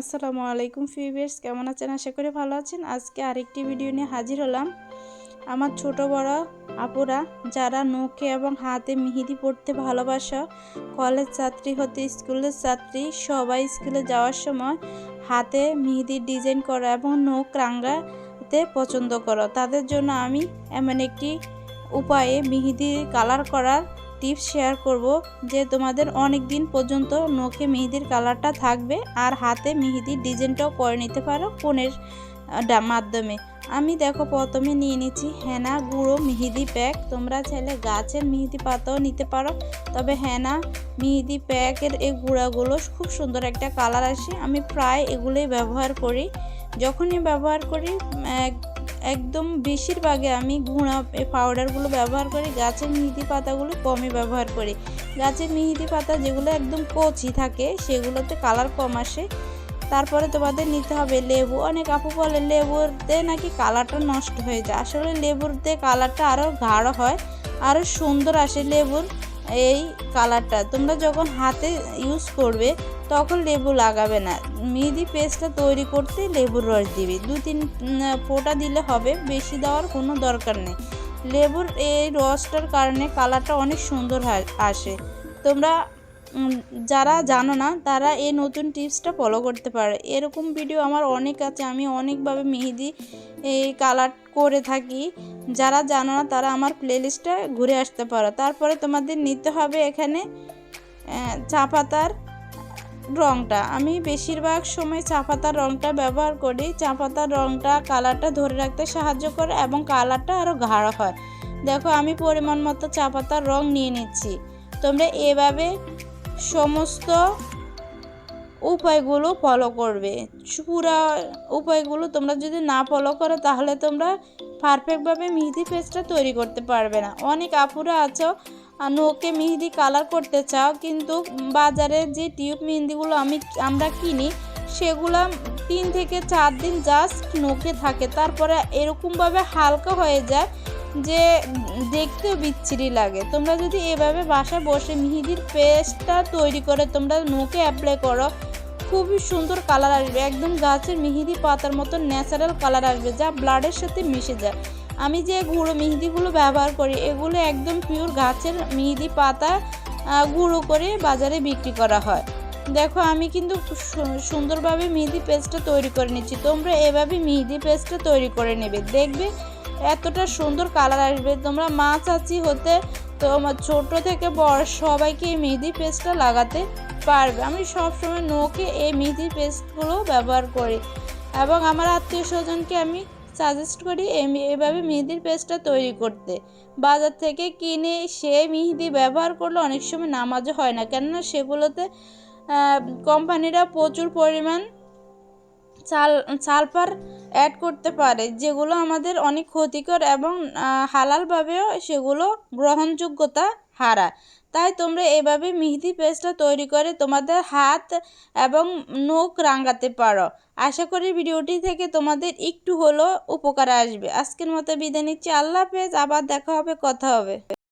আসসালামু আলাইকুম ফিউবেস কেমন আছেন? আশা করি ভালো আছেন। আজকে আরেকটি ভিডিও নিয়ে হাজির হলাম। আমার ছোট বড় আপুরা, যারা নখে এবং হাতে মেহেদি পড়তে ভালোবাসা, কলেজ ছাত্রী হতে স্কুলের ছাত্রী, সবাই স্কুলে যাওয়ার সময় হাতে মেহেদির ডিজাইন করা এবং নখ রাঙ্গাতে পছন্দ করো। তাদের জন্য আমি এমন একটি উপায়ে মেহেদি কালার করার টিপস শেয়ার করব যে তোমাদের অনেক দিন পর্যন্ত নখে মেহেদির কালারটা থাকবে আর হাতে মেহেদির ডিজাইনটাও করে নিতে পারো ফোনের মাধ্যমে। আমি দেখো প্রথমে নিয়ে নিচ্ছি হেনা গুঁড়ো মেহেদি প্যাক। তোমরা চাইলে গাছের মেহেদি পাতাও নিতে পারো। তবে হেনা মেহেদি প্যাকের এই গুঁড়াগুলো খুব সুন্দর একটা কালার আসে। আমি প্রায় এগুলোই ব্যবহার করি। যখনই ব্যবহার করি একদম বেশিরভাগে আমি গুঁড়া পাউডারগুলো ব্যবহার করি, গাছের মিহিদি পাতাগুলো কমই ব্যবহার করি। গাছের মিহিদি পাতা যেগুলো একদম কচি থাকে, সেগুলোতে কালার কম আসে। তারপরে তোমাদের নিতে হবে লেবু। অনেক আপু বলে লেবুতে নাকি কালারটা নষ্ট হয়ে যায়। আসলে লেবুর দিয়ে কালারটা আরও গাঢ় হয় আরও সুন্দর আসে লেবুর এই কালারটা তোমরা যখন হাতে ইউজ করবে তখন লেবু লাগাবে না। মেহেদি পেস্টটা তৈরি করতে লেবুর রস দিবে। দু তিন ফোঁটা দিলে হবে, বেশি দেওয়ার কোনো দরকার নেই। লেবুর এই রসটার কারণে কালারটা অনেক সুন্দর আসে। তোমরা যারা জানো না, তারা এই নতুন টিপসটা ফলো করতে পারে। এরকম ভিডিও আমার অনেক আছে, আমি অনেকভাবে মেহেদি, এই কালার করে থাকি। যারা জানো না, তারা আমার প্লেলিস্টে ঘুরে আসতে পারো। তারপরে তোমাদের নিতে হবে এখানে চা পাতার রঙটা আমি বেশিরভাগ সময় চা পাতার রঙটা ব্যবহার করি। চা পাতার রঙটা কালারটা ধরে রাখতে সাহায্য করে এবং কালারটা আরও গাঢ় হয়। দেখো, আমি পরিমাণ মতো চা পাতার রঙ নিয়ে নিচ্ছি। তোমরা এভাবে সমস্ত উপায়গুলো ফলো করবে। পুরা উপায়গুলো তোমরা যদি না ফলো করো, তাহলে তোমরা পারফেক্টভাবে মেহেদি পেস্টটা তৈরি করতে পারবে না। অনেক আপুরা আছো নখে মেহেদি কালার করতে চাও, কিন্তু বাজারে যে টিউব মেহেদিগুলো আমি, আমরা কিনি, সেগুলো তিন থেকে চার দিন জাস্ট নখে থাকে। তারপরে এরকমভাবে হালকা হয়ে যায় যে দেখতেও বিচ্ছিরি লাগে। তোমরা যদি এভাবে বাসায় বসে মেহেদির পেস্টটা তৈরি করে তোমরা নখে অ্যাপ্লাই করো, খুবই সুন্দর কালার আসবে। একদম গাছের মেহেদি পাতার মতো ন্যাচারাল কালার আসবে, যা ব্লাডের সাথে মিশে যায়। আমি যে গুঁড়ো মেহেদিগুলো ব্যবহার করি, এগুলো একদম পিওর গাছের মেহেদি পাতা গুঁড়ো করে বাজারে বিক্রি করা হয়। দেখো, আমি কিন্তু সুন্দরভাবে মেহেদি পেস্টটা তৈরি করে নিচ্ছি। তোমরা এভাবে মেহেদি পেস্টটা তৈরি করে নেবে। দেখবে এতটা সুন্দর কালার আসবে। তোমরা মা চাচি হতে, তোমার ছোট থেকে বড় সবাইকে এই মেহেদি পেস্টটা লাগাতে পারবে। আমি সবসময় নোকে এই মেহেদি পেস্টগুলো ব্যবহার করি। এবং আমার আত্মীয় স্বজনকে আমি সাজেস্ট করি এভাবে মেহেদির পেস্টটা তৈরি করতে। বাজার থেকে কিনে সে মেহেদি ব্যবহার করলে অনেক সময় নামাজও হয় না। কেননা সেগুলোতে কোম্পানিরা প্রচুর পরিমাণ চাল সালফার অ্যাড করতে পারে, যেগুলো আমাদের অনেক ক্ষতিকর এবং হালালভাবেও সেগুলো গ্রহণযোগ্যতা হারায়। তাই তোমরা এভাবে মেহেদি পেস্টটা তৈরি করে তোমাদের হাত এবং নখ রাঙাতে পারো। আশা করি ভিডিওটি থেকে তোমাদের একটু হলো উপকার আসবে। আজকের মতো বিদায় নিচ্ছি। আল্লাহ হাফেজ। আবার দেখা হবে, কথা হবে।